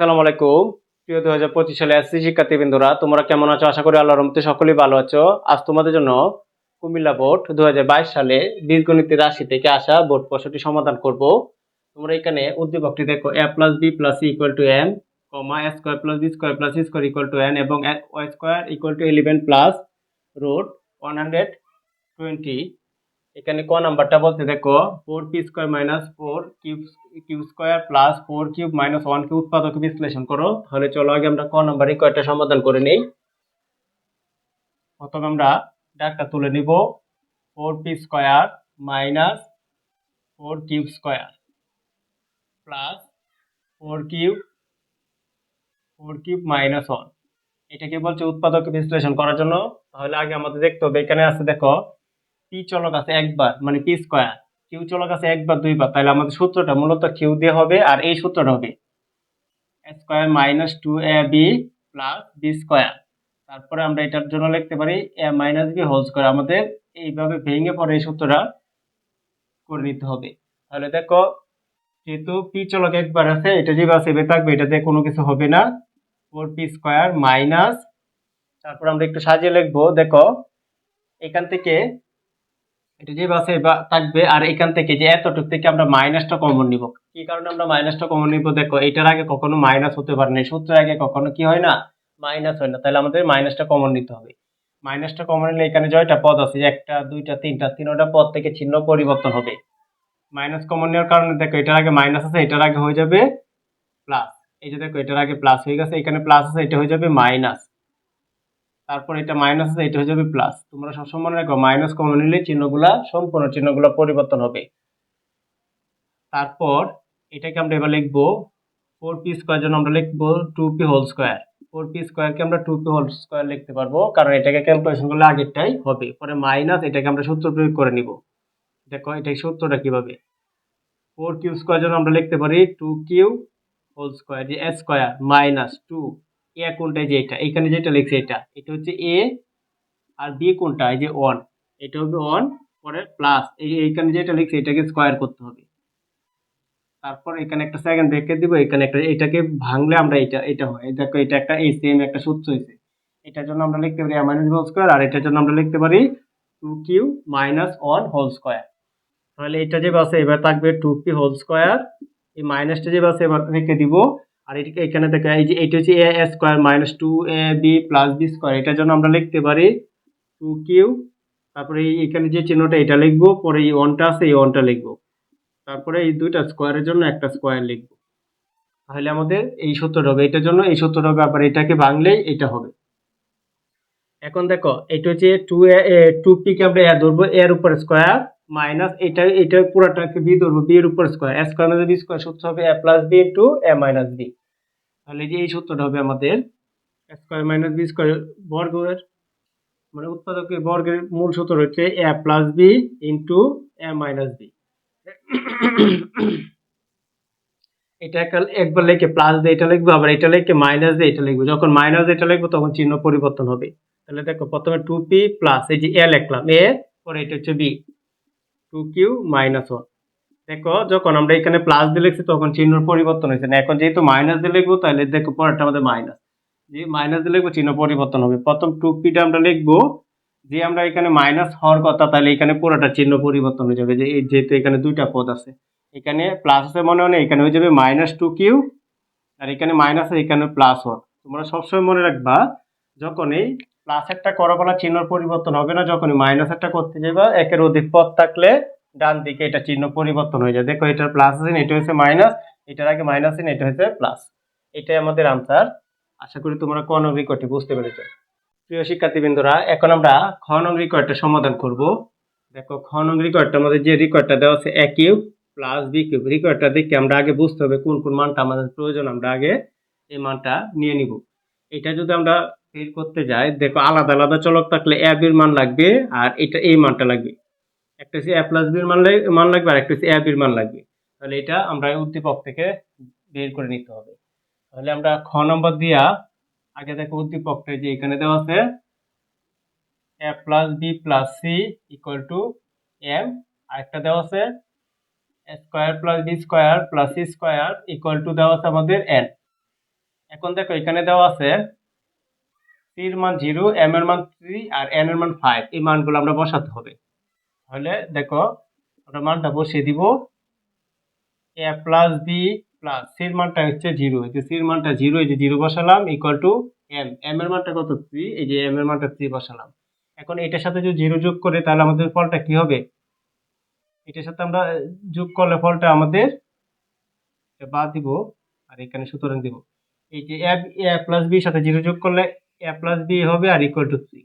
আসসালামু আলাইকুম। প্রিয় দু হাজার পঁচিশ সালে এসসি শিক্ষার্থীবৃন্দরা, তোমরা কেমন আছো? আশা করি আল্লাহর রহমতে সকলেই ভালো আছো। আজ তোমাদের জন্য কুমিল্লা বোর্ড দু হাজার বাইশ সালে বীজগণিতের রাশি থেকে আসা বোর্ড প্রশ্নটি সমাধান করব। তোমরা এখানে উদ্দীপকটি দেখো a plus b plus c equal to n comma a square plus b square plus c square equal to n এবং y square equal to eleven plus root one hundred twenty এখানে ক নাম্বারটা বলতে দেখো four p square minus four cube cube square plus four cube minus one cube উৎপাদক বিশ্লেষণ করো, তাহলে চলো আগে আমরা ক নাম্বার কয়টা সমাধান করে নেই। প্রথমে আমরা ডাকটা তুলে নিব four p square minus four cube square plus four cube four cube minus one এটাকে বলছে উৎপাদক বিশ্লেষণ করার জন্য, তাহলে আগে আমাদের দেখতে হবে, এখানে আছে দেখো পি চলক আছে একবার মানে পি স্কোয়ার কিউ চলক আছে একবার, দুইবার, তাহলে আমাদের সূত্রটা মূলত কিউ দিয়ে হবে আর এই সূত্রটা হবে square minus two a b plus b square তারপরে আমরা এটার জন্য লিখতে পারি a minus b whole square আমাদের এইভাবে ভেঙে পরে এই সূত্রটা করে নিতে হবে। তাহলে দেখো, যেহেতু পি চলক একবার আছে, এটা যেভাবে এভাবে থাকবে এটাতে কোনো কিছু হবে না। ফোর পি স্কোয়ার মাইনাস তারপর আমরা একটু সাজিয়ে লিখব, দেখো, এখান থেকে এটা যে বাসে থাকবে আর এখান থেকে যে এতটুক থেকে আমরা মাইনাসটা কমন নিব। কি কারণে আমরা মাইনাসটা কমন নিব? দেখো, এটার আগে কখনো মাইনাস হতে পারে না সূত্রের আগে কখনো কি হয় না? মাইনাস হয় না। তাহলে আমাদের মাইনাসটা কমন নিতে হবে। মাইনাসটা কমন নিলে এখানে জয়টা পদ আছে। যে একটা, দুইটা, তিনটা তিনটা পদ থেকে চিহ্ন পরিবর্তন হবে। মাইনাস কমন নেওয়ার কারণে দেখো, এটার আগে মাইনাস আছে, এটার আগে হয়ে যাবে প্লাস এই যে দেখো, এটার আগে প্লাস হয়ে গেছে, এখানে প্লাস আছে, এটা হয়ে যাবে মাইনাস তারপর এটা মাইনাস আছে, এটা হয়ে যাবে প্লাস তোমরা সবসময় মনে রাখো মাইনাস কমন নিলে চিহ্নগুলা সম্পূর্ণ চিহ্নগুলো পরিবর্তন হবে। তারপর এটাকে আমরা এবার লিখব ফোর পি স্কোয়ার জন্য আমরা লিখব two p whole square four p স্কোয়ারকে আমরা টু পি হোল স্কোয়ার লিখতে পারব, কারণ এটাকে ক্যালকুলেশন করলে আগেরটাই হবে। পরে মাইনাস এটাকে আমরা সূত্র প্রয়োগ করে নিব। দেখো, এটা সূত্রটা কীভাবে? ফোর কিউ স্কোয়ার জন্য আমরা লিখতে পারি টু কিউ হোল স্কোয়ার যে a square minus two a কোনটা যে এটা? এখানে যেটা লিখছে এটা এটা হচ্ছে এ আর বি কোনটা? এই যে ওয়ান এটা হবে ওয়ান পরে প্লাস এই এইখানে যেটা লিখছে এটাকে স্কোয়ার করতে হবে। তারপর এখানে একটা সেকেন্ড ব্রেকেট দিব, এখানে একটা, এটাকে ভাঙলে আমরা এটা এটা হয়। দেখো, এটা একটা এই সেম একটা সূত্র হয়েছে। এটার জন্য আমরা লিখতে পারি মাইনাস হোল স্কোয়ার আর এটার জন্য আমরা লিখতে পারি two q minus one whole square তাহলে এটা যে বাসে এবার থাকবে টু পি হোল স্কোয়ার এই মাইনাসটা যে বাসে এবার রেখে দিব আর এটাকে এখানে থেকে এই যে এটা হচ্ছে a square minus two a b plus b square এটার জন্য আমরা লিখতে পারি টু কিউ তারপরে এখানে যে চিহ্নটা এটা লিখব, পরে এই ওয়ানটা আছে, এই ওয়ানটা লিখব। তারপরে এই দুইটা স্কোয়ারের জন্য একটা স্কোয়ার লিখব। তাহলে আমাদের এই সত্তর হবে, এটার জন্য এই সত্তর হবে, আবার এটাকে ভাঙলেই এটা হবে। এখন দেখো, এটা হচ্ছে টু এ টু পি কে আমরা এ ধরবো এর উপর স্কোয়ার মাইনাস এটা এটা পুরোটাকে বি ধরবো বি এর উপর square a square minus b square সূত্র হবে a plus b into a minus b তাহলে যে এই সূত্রটা হবে আমাদের স্কোয়ার মাইনাস বি স্কোয়ার বর্গের মানে উৎপাদকের বর্গের মূল সূত্র হচ্ছে a plus b into a minus b এটা একবার লিখে প্লাস দিয়ে এটা লিখব, আবার এটা লিখে মাইনাস দিয়ে এটা লিখব। যখন মাইনাস এটা লিখব, তখন চিহ্ন পরিবর্তন হবে। তাহলে দেখো, প্রথমে টু পি প্লাস এই যে এ লিখলাম এ পরে এটা হচ্ছে b two q minus one দেখো, যখন আমরা এখানে প্লাস দিয়ে লিখছি, তখন চিহ্ন পরিবর্তন হয়েছে। না, এখন যেহেতু মাইনাস দিয়ে লিখব, তাহলে দেখো পরেরটা আমাদের মাইনাস যে মাইনাস দিয়ে লিখব চিহ্ন পরিবর্তন হবে। প্রথম টু পিটা আমরা লিখব। যে আমরা এখানে মাইনাস হওয়ার কথা, তাহলে এখানে পুরোটা চিহ্ন পরিবর্তন হয়ে যাবে। যে যেহেতু এখানে দুইটা পদ আছে। এখানে প্লাস আছে মনে হয় এখানে হয়ে যাবে মাইনাস টু কিউ আর এখানে মাইনাস এখানে প্লাস ওয়ান তোমরা সবসময় মনে রাখবা যখন এই প্লাস একটা করা বলা চিহ্ন পরিবর্তন হবে না যখনই মাইনাস একটা করতে যাবা একের অধিক পদ থাকলে ডান দিকে এটা চিহ্ন পরিবর্তন হয়ে যায়। দেখো এটার প্লাস আছে, এটা হচ্ছে মাইনাস এটার আগে মাইনাস আছে, এটা হচ্ছে প্লাস এটাই আমাদের আনসার আশা করি তোমরা ক নং রিকোয়ার্ডটি বুঝতে পেরেছ। প্রিয় শিক্ষার্থীবৃন্দরা, এখন আমরা খ নং রিকোয়ার্ডটা সমাধান করব। দেখো, খ নং রিকোয়ার্ডটা আমাদের যে রিকোয়ার্ডটা দেওয়া আছে a cube plus b cube রিকোয়ার্ডটা দেখে আমরা আগে বুঝতে হবে কোন কোন মানটা আমাদের প্রয়োজন। আমরা আগে এই মানটা নিয়ে নিব। এটা যদি আমরা বের করতে যাই দেখো আলাদা আলাদা চলক থাকলে এ বির মান লাগবে আর এটা এই মানটা লাগবে। একটা হচ্ছে এ প্লাস বির মান মান লাগবে আর একটা হচ্ছে এ বির মান লাগবে। তাহলে এটা আমরা উদ্দীপক থেকে বের করে নিতে হবে। তাহলে আমরা খ নম্বর দিয়া আগে দেখো উদ্দীপকটা যে এখানে দেওয়া আছে a plus b plus c equal to m আরেকটা দেওয়া আছে square plus b square plus c square equal to দেওয়া আছে আমাদের এন এখন দেখো এখানে দেওয়া আছে সির মান জিরো এম এর মান থ্রি আর এন এর মান ফাইভ এই মানগুলো আমরা বসাতে হবে। তাহলে দেখো, আমরা মানটা বসিয়ে দিব এ প্লাস বি প্লাস সির মানটা হচ্ছে জিরো এই যে সির মানটা জিরো এই যে জিরো বসালাম ইকুয়াল টু এম এম এর মানটা কত? থ্রি এই যে এম এর মানটা থ্রি বসালাম। এখন এটার সাথে যদি জিরো যোগ করে, তাহলে আমাদের ফলটা কি হবে? এটার সাথে আমরা যোগ করলে ফলটা আমাদের বাদ দিব, আর এখানে সুতরাং দিব। এই যে এ প্লাস বি সাথে জিরো যোগ করলে এ প্লাস বি হবে আর ইকুয়াল টু থ্রি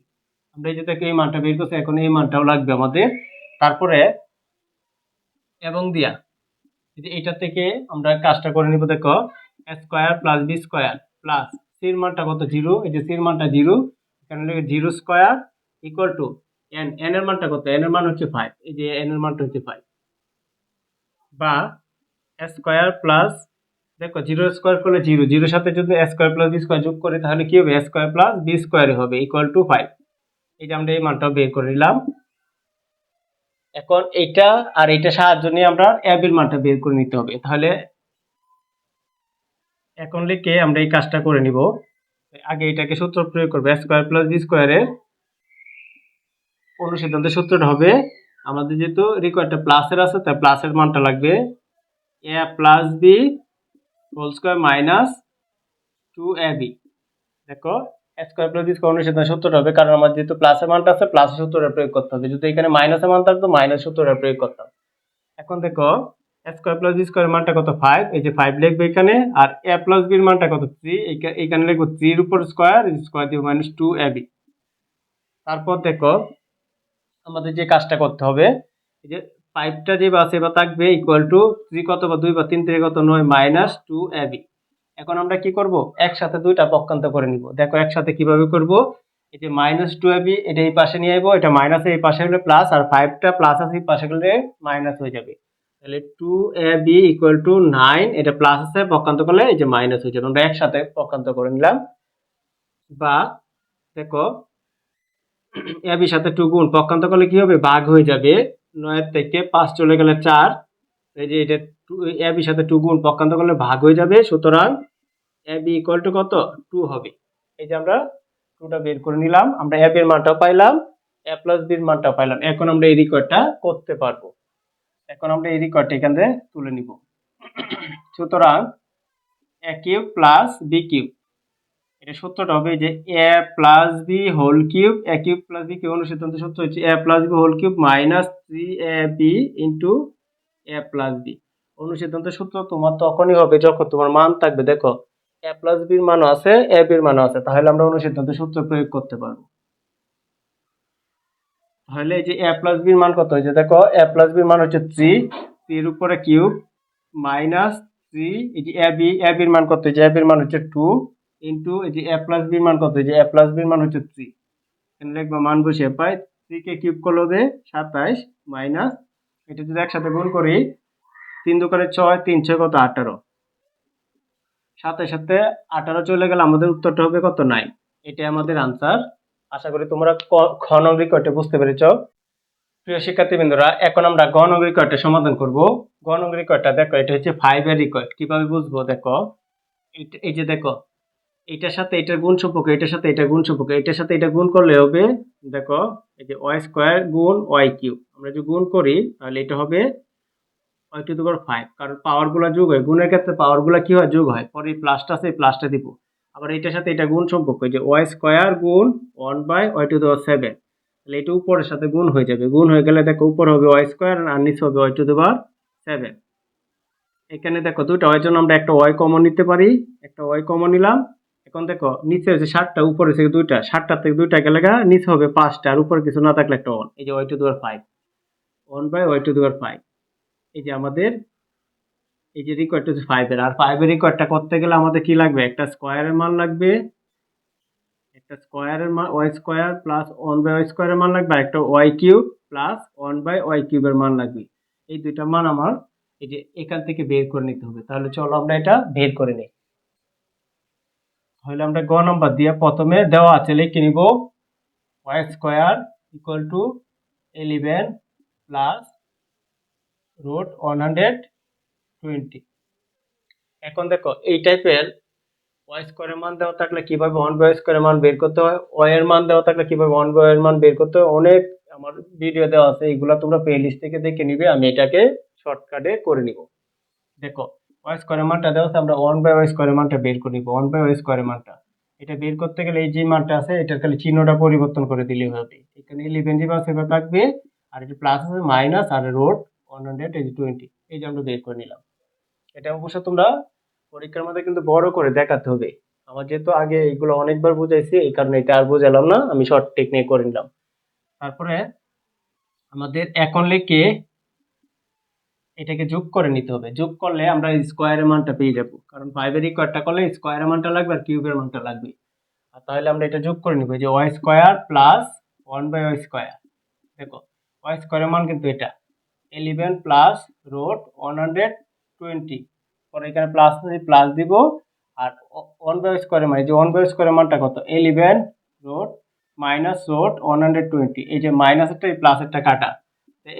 আমরা এই যে দেখো এই মানটা বের করছি, এখন এই মানটাও লাগবে আমাদের। তারপরে এবং দিয়া এটা থেকে আমরা কাজটা করে নিব, দেখো square plus b square plus সির মানটা কত? জিরো। এই যে সির মানটা জিরো। এখানে লিখে zero square equal to n n এর মানটা কত? এন এর মান হচ্ছে ফাইভ এই যে এন এর মানটা হচ্ছে ফাইভ বা স্কোয়ার প্লাস দেখো জিরো স্কোয়ার করলে জিরো জিরোর সাথে যদি স্কোয়ার প্লাস বি স্কোয়ার যোগ করে, তাহলে কি হবে? স্কোয়ার প্লাস বি স্কোয়ারই হবে ইকুয়াল টু ফাইভ এটা আমরা এই মানটাও বের করে নিলাম। এখন এইটা আর এইটা সাহায্য নিয়ে আমরা অ্যাবের মানটা বের করে নিতে হবে। তাহলে এখন লিখে আমরা এই কাজটা করে নিব। আগে এটাকে সূত্র প্রয়োগ করব। স্কোয়ার প্লাস বি স্কোয়ারের অনুসিদ্ধান্তের সূত্রটা হবে, আমাদের যেহেতু রিকোয়ারটা প্লাসের আছে, তাই প্লাসের মানটা লাগবে। A plus b whole square minus two a b দেখো স্কোয়ার প্লাস স্কোয়ার অনুসিদ্ধান্ত সূত্রটা হবে, কারণ আমার যেহেতু প্লাসের মানটা আছে প্লাসের সূত্রটা প্রয়োগ করতে হবে। যদি এখানে মাইনাসের মান থাকতো মাইনাস সূত্রটা প্রয়োগ করতাম। এখন দেখো স্কোয়ার প্লাস বি স্কোয়ার মানটা কত? ফাইভ এই যে ফাইভ লিখবে এখানে, আর এ প্লাস বির মানটা কত? থ্রি এখানে লিখব থ্রির উপর স্কোয়ার স্কোয়ার দিব মাইনাস টু এ বি তারপর দেখো, আমাদের যে কাজটা করতে হবে, এই যে ফাইভটা যে বাসে বা থাকবে ইকুয়াল টু থ্রি কত বা দুই বা তিন থেকে কত নয় মাইনাস টু এ বি এখন আমরা কি করব? একসাথে দুইটা পক্ষান্ত করে নিব। দেখো একসাথে কীভাবে করব? এই যে মাইনাস টু এবি এটা এই পাশে নিয়ে আসব এটা মাইনাস এই পাশে হলে প্লাস আর ফাইভটা প্লাস আছে এই পাশে গেলে মাইনাস হয়ে যাবে। তাহলে two a b equal to nine এটা প্লাস আছে, পক্ষান্ত করলে এই যে মাইনাস হয়ে যাবে। আমরা একসাথে পক্ষান্ত করে নিলাম। বা দেখো এ বির সাথে টু গুণ, পক্ষান্ত করলে কি হবে? ভাগ হয়ে যাবে। নয়ের থেকে পাঁচ চলে গেলে চার। এই যে এটা টু এ সাথে টু গুণ পক্ষান্ত করলে ভাগ হয়ে যাবে। সুতরাং এ বি ইকুয়াল টু কত? টু হবে। এই যে আমরা টুটা বের করে নিলাম, আমরা এ বির মানটাও পাইলাম এ প্লাস বির মানটাও পাইলাম। এখন আমরা এই রেকর্ডটা করতে পারব। এখন আমরা এই রেকর্ডটা এখান থেকে তুলে নিব। সুতরাং a cube plus b cube এটা সূত্রটা হবে যে a plus b whole cube a cube plus b cube অনুসিদ্ধান্ত সূত্র হচ্ছে a plus b whole cube minus three a b into a plus b অনুসিদ্ধান্ত সূত্র তোমার তখনই হবে যখন তোমার মান থাকবে, দেখো এ প্লাস বির মানও আছে এ বির মানও আছে, তাহলে আমরা অনুসিদ্ধান্ত সূত্র প্রয়োগ করতে পারব। তাহলে এই যে এ প্লাস বির মান কত হয়েছে, দেখো এ প্লাস বির মান হচ্ছে থ্রি থ্রির উপরে কিউব মাইনাস থ্রি এই যে এ বি এ বির মান কত হয়েছে এ বির মান হচ্ছে টু ইন্টু এই যে এ প্লাস বির মান কত? যে এ প্লাস বির মান হচ্ছে থ্রি এখানে লিখব মান বসিয়ে পাই থ্রি কে কিউব করলে হবে সাতাইশ মাইনাস এটা যদি একসাথে গুণ করি, তিন দোকানে ছয়, তিন ছয় কত? আঠারো। সাথে সাথে আঠারো চলে গেলে আমাদের উত্তরটা হবে কত? নাই এটাই আমাদের আনসার আশা করি তোমরা খ নং বুঝতে পেরেছ। প্রিয় শিক্ষার্থীবৃন্দরা, এখন আমরা গ নং সমাধান করব। গ নং দেখো, এটা হচ্ছে ফাইভের রিকোয়ার্ড কীভাবে বুঝব? দেখো। এই যে দেখো এটার সাথে এটার গুণ সম্পর্ক, এটার সাথে এটা গুণ সম্পর্ক, এটার সাথে এটা গুণ করলে হবে, দেখো, এই যে ওয়াই স্কোয়ার গুণ ওয়াই কিউ আমরা যদি গুণ করি, তাহলে এটা হবে ওয়াই টু পাওয়ার ফাইভ কারণ পাওয়ারগুলো যোগ হয়, গুণের ক্ষেত্রে পাওয়ারগুলো কি হয়? যোগ হয়। পরে প্লাসটা আছে প্লাসটা দিব। আবার এটার সাথে এটা গুণ সম্পর্ক যে ওয়াই স্কোয়ার গুণ ওয়ান বাই ওয়াই টু দেওয়ার সেভেন তাহলে এটা উপরের সাথে গুণ হয়ে যাবে। গুণ হয়ে গেলে দেখো, উপরে হবে ওয়াই স্কোয়ার আর নিচে হবে ওয়াই টু দেওয়ার সেভেন এখানে দেখো দুটো ওয়াই জন্য আমরা একটা ওয়াই কমন নিতে পারি, একটা ওয়াই কমন নিলাম। এখন দেখো, নিচে হচ্ছে ষাটটা উপরে থেকে দুইটা ষাটটা থেকে দুইটা গেলে নিচে হবে পাঁচটা, আর উপরে কিছু না থাকলে একটা ওয়ান এই যে ওয়াই টু দুয়ার five one by y two দেওয়ার ফাইভ এই যে আমাদের, এই যে রিকোয়ার্ড হচ্ছে ফাইভের আর ফাইভের রিকোয়ার্ডটা করতে গেলে আমাদের কি লাগবে? একটা স্কোয়ারের মান লাগবে, একটা স্কোয়ারের মান y square plus one by y স্কোয়ারের মান লাগবে, আর একটা y cube plus one by y কিউবের মান লাগবে। এই দুইটা মান আমার, এই যে এখান থেকে বের করে নিতে হবে। তাহলে চলো আমরা এটা বের করে নিই। তাহলে আমরা গ নম্বর দিয়ে প্রথমে দেওয়া আছে, লিখে নিব y square equal to eleven plus root one hundred twenty এখন দেখো, এই টাইপের ওয়াই স্কোয়ারের মান দেওয়া থাকলে কীভাবে ওয়ান বাই স্কোয়ারের মান বের করতে হয়? ওয়াই এর মান দেওয়া থাকলে কীভাবে ওয়ান বাই এর মান বের করতে হয়? অনেক আমার ভিডিও দেওয়া আছে এগুলো তোমরা প্লে লিস্ট থেকে দেখে নিবে, আমি এটাকে শর্টকাটে করে নিব। দেখো ওয়াই স্কোয়ারের মানটা দেওয়া আছে, আমরা ওয়ান বাই ওয়াই স্কোয়ারের মানটা বের করে নিব। ওয়ান বাই ওয়াই স্কোয়ারের মানটা। এটা বের করতে গেলে এই যে মানটা আছে, এটার খালি চিহ্নটা পরিবর্তন করে দিলে হবে। এখানে ইলেভেন পাস এবার থাকবে, আর এটা প্লাস আছে মাইনাস আর রোড ওয়ান হান্ড্রেড এই যে টোয়েন্টি এই যে আমরা বের করে নিলাম। এটা অবশ্য তোমরা পরীক্ষার মধ্যে কিন্তু বড় করে দেখাতে হবে। আমার যেহেতু আগে এগুলো অনেকবার বুঝাইছি, এই কারণে এটা আর বুঝালাম না, আমি শর্ট টেকনিক করে নিলাম। তারপরে আমাদের এখন লিখে এটাকে যোগ করে নিতে হবে। যোগ করলে আমরা স্কোয়ারের মানটা পেয়ে যাব। কারণ ফাইভের ইকোয়ারটা করলে স্কোয়ারের মানটা লাগবে আর কিউবের মানটা লাগবে আর তাহলে আমরা এটা যোগ করে নিব যে y square plus one by y square দেখো ওয়াই স্কোয়ারের মান কিন্তু এটা। Eleven plus root one hundred twenty পরে এখানে প্লাস প্লাস দিব, আর ওয়ান বাই স্কোয়ারের মানে যে ওয়ান বাই স্কোয়ারের মানটা কত? Eleven root minus root one hundred twenty এই যে মাইনাসেরটা এই প্লাসেরটা কাটা।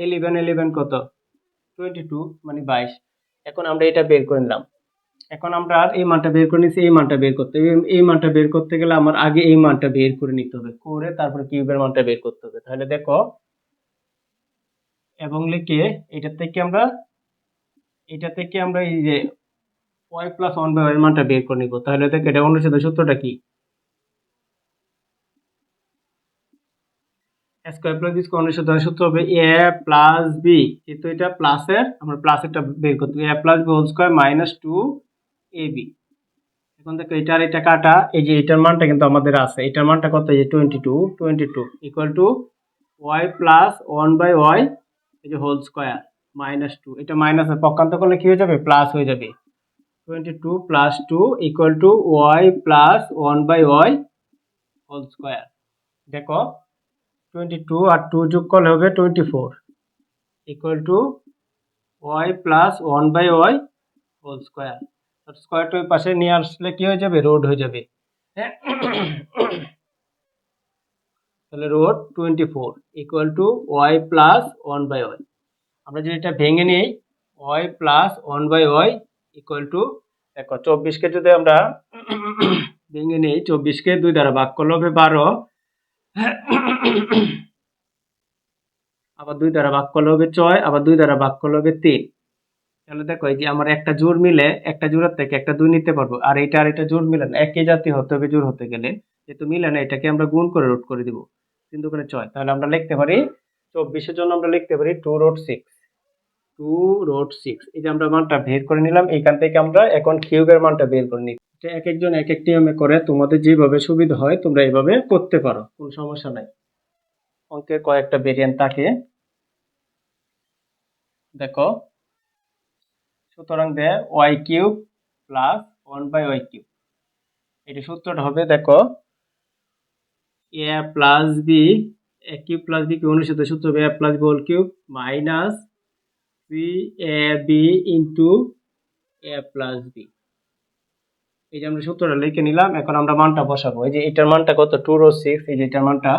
ইলেভেন ইলেভেন কত? টোয়েন্টি টু মানে বাইশ। এখন আমরা এটা বের করে নিলাম। এখন আমরা আর এই মানটা বের করে নিচ্ছি এই মানটা বের করতে। হবে এই- মানটা বের করতে গেলে আমার আগে এই মানটা বের করে নিতে হবে। করে তারপরে কিউবের মানটা বের করতে হবে। তাহলে দেখো, এবং লিখে এটা থেকে আমরা এটা থেকে আমরা এই যে ওয়াই প্লাস ওয়ান বাই এর মানটা বের করে নিব। তাহলে দেখো, এটা অনুচ্ছেদ সূত্রটা কি? স্কোয়ার প্লাস বি স্কোয়ার অনুচ্ছেদ সূত্র হবে এ প্লাস বি যেহেতু এটা প্লাসের আমরা প্লাসেরটা বের করতে a plus b whole square minus two a b এখন দেখো এটার এটা কাটা, এই যে এটার মানটা কিন্তু আমাদের আছে। এটার মানটা কত? এই যে twenty two twenty two equal to y plus one by y এই যে হোল স্কোয়ার মাইনাস টু এটা মাইনাসের পক্ষান্ত করলে কি হয়ে যাবে? প্লাস হয়ে যাবে। Twenty two plus two equal to y plus one by y whole square দেখো টোয়েন্টি টু আর টু যোগ করলে হবে twenty four equal to y plus one by y whole square স্কোয়ারটা ওই পাশে নিয়ে আসলে কি হয়ে যাবে? রোড হয়ে যাবে। হ্যাঁ তাহলে root twenty four equal to y plus one by y আমরা যদি এটা ভেঙে নিই y plus one by y equal to দেখো, চব্বিশকে যদি আমরা ভেঙে নিই, চব্বিশকে দুই দ্বারা ভাগ করলে হবে বারো। আবার দুই দ্বারা ভাগ করলে হবে ছয়, আবার দুই দ্বারা ভাগ করলে হবে তিন। তাহলে দেখো, এই যে আমার একটা জোর মিলে একটা জোড়ার থেকে একটা দুই নিতে পারব। আর এটা আর এটা জোর মিলে না, একই জাতি হতে হবে জোর হতে গেলে। যেহেতু মিলে না, এটাকে আমরা গুণ করে রোড করে দিব। তিন দুগুণে ছয়, তাহলে আমরা লিখতে পারি চব্বিশের জন্য আমরা লিখতে পারি two root six two root six এই যে আমরা মানটা বের করে নিলাম এখান থেকে আমরা এখন কিউবের মানটা বের করে নিই এক একজন এক এক নিয়মে করে, তোমাদের যেভাবে সুবিধা হয়, তোমরা এইভাবে করতে পারো, কোনো সমস্যা নাই। অঙ্কের কয়েকটা ভেরিয়েন্ট থাকে। দেখো, সুতরাং দেয় y cube plus one by y cube এটি সূত্রটা হবে, দেখো a plus b a cube plus b cube অনুসারে সূত্র হবে a plus b whole cube minus c a b into a plus b এই যে আমরা সূত্রটা লিখে নিলাম, এখন আমরা মানটা বসাবো। এই যে এটার মানটা কত? টু রো সিক্স এই যে এটার মানটা।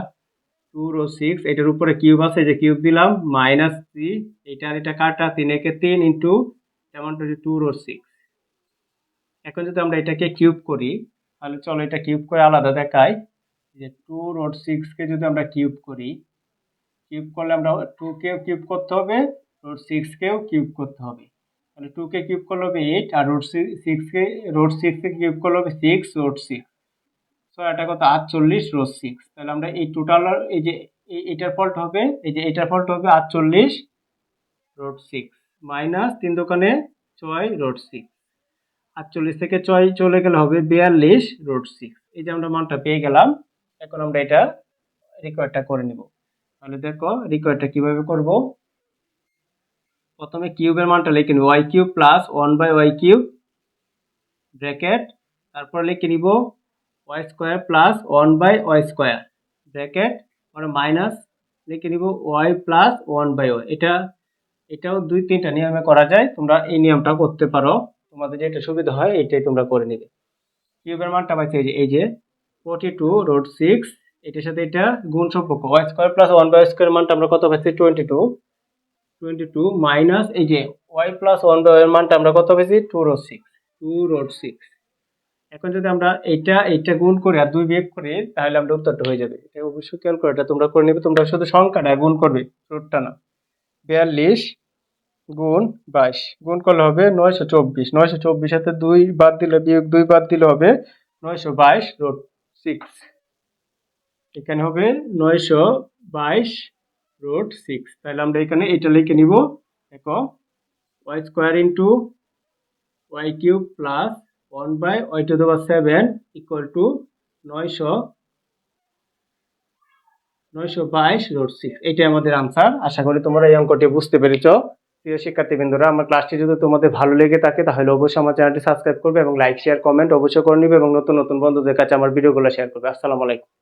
টু রো সিক্স এটার উপরে কিউব আছে যে কিউব দিলাম মাইনাস থ্রি এটা এটা কাটা, তিন একে তিন ইন্টু যেমনটা হচ্ছে টু রো সিক্স এখন যদি আমরা এটাকে কিউব করি, তাহলে চলো এটা কিউব করে আলাদা দেখাই। যে টু রোড সিক্সকে যদি আমরা কিউব করি কিউব করলে আমরা টুকেও কিউব করতে হবে রোড সিক্সকেও কিউব করতে হবে। তাহলে টুকে কিউব করলে হবে এইট আর রোড সিক্সকে রোড সিক্সকে কিউব করলে হবে সিক্স রোড সিক্স সো এটা কত? আটচল্লিশ রোড সিক্স তাহলে আমরা এই টোটাল এই যে এটার ফল্ট হবে, এই যে এটার ফল্ট হবে আটচল্লিশ রোড সিক্স মাইনাস তিন দোকানে ছয় রোড সিক্স আটচল্লিশ থেকে ছয় চলে গেলে হবে বিয়াল্লিশ রোড সিক্স এই যে আমরা মানটা পেয়ে গেলাম, এখন আমরা এটা রিকোয়ারটা করে নিব। তাহলে দেখো রিকোয়ারটা কীভাবে করব? প্রথমে কিউবের মানটা লিখে নিব y cube plus one by y cube bracket তারপর লিখে নিব y square plus one by y square bracket মানে মাইনাস লিখে নিব y plus one by y এটা, এটাও দুই তিনটা নিয়মে করা যায়, তোমরা এই নিয়মটা করতে পারো। তোমাদের যেটা সুবিধা হয় এটাই তোমরা করে নিবে। কিউবের মানটা পাইছে এই যে এই যে ফোর্টি টু রোড সিক্স এটার সাথে এটা গুণ সম্পর্ক। Y square plus one by square মানটা আমরা কত পাইছি? Twenty two twenty two minus এই যে ওয়াই প্লাস ওয়ান বাই এর মানটা আমরা কত পেয়েছি? Two root six two root six এখন যদি আমরা এইটা এইটা গুণ করি আর দুই বিয়োগ করি তাহলে আমরা উত্তরটা হয়ে যাবে। এটা অবশ্যই ক্যালকুলেটর তোমরা করে নেবে তোমরা শুধু সংখ্যাটা গুণ করবে রুটটা না। বিয়াল্লিশ গুণ বাইশ গুণ করলে হবে নয়শো চব্বিশ। নয়শো চব্বিশ হাতে দুই বাদ দিলে বিয়োগ দুই বাদ দিলে হবে নয়শো বাইশ রুট সিক্স এখানে হবে নয়শো বাইশ রুট সিক্স তাহলে আমরা এখানে এটা লিখে নিব। দেখো y square into y cube plus one by y two দেওয়া সেভেন ইকুয়াল টু নয়শো নয়শো বাইশ রুট সিক্স এটাই আমাদের আনসার আশা করি তোমরা এই অঙ্কটি বুঝতে পেরেছ। প্রিয় শিক্ষার্থীবৃন্দরা আমার ক্লাসটি যদি তোমাদের ভালো লেগে থাকে, তাহলে অবশ্যই আমার চ্যানেলটি সাবস্ক্রাইব করবে এবং লাইক শেয়ার কমেন্ট অবশ্যই করে নিবে এবং নতুন নতুন বন্ধুদের কাছে আমার ভিডিওগুলো শেয়ার করবে। আসসালামু আলাইকুম।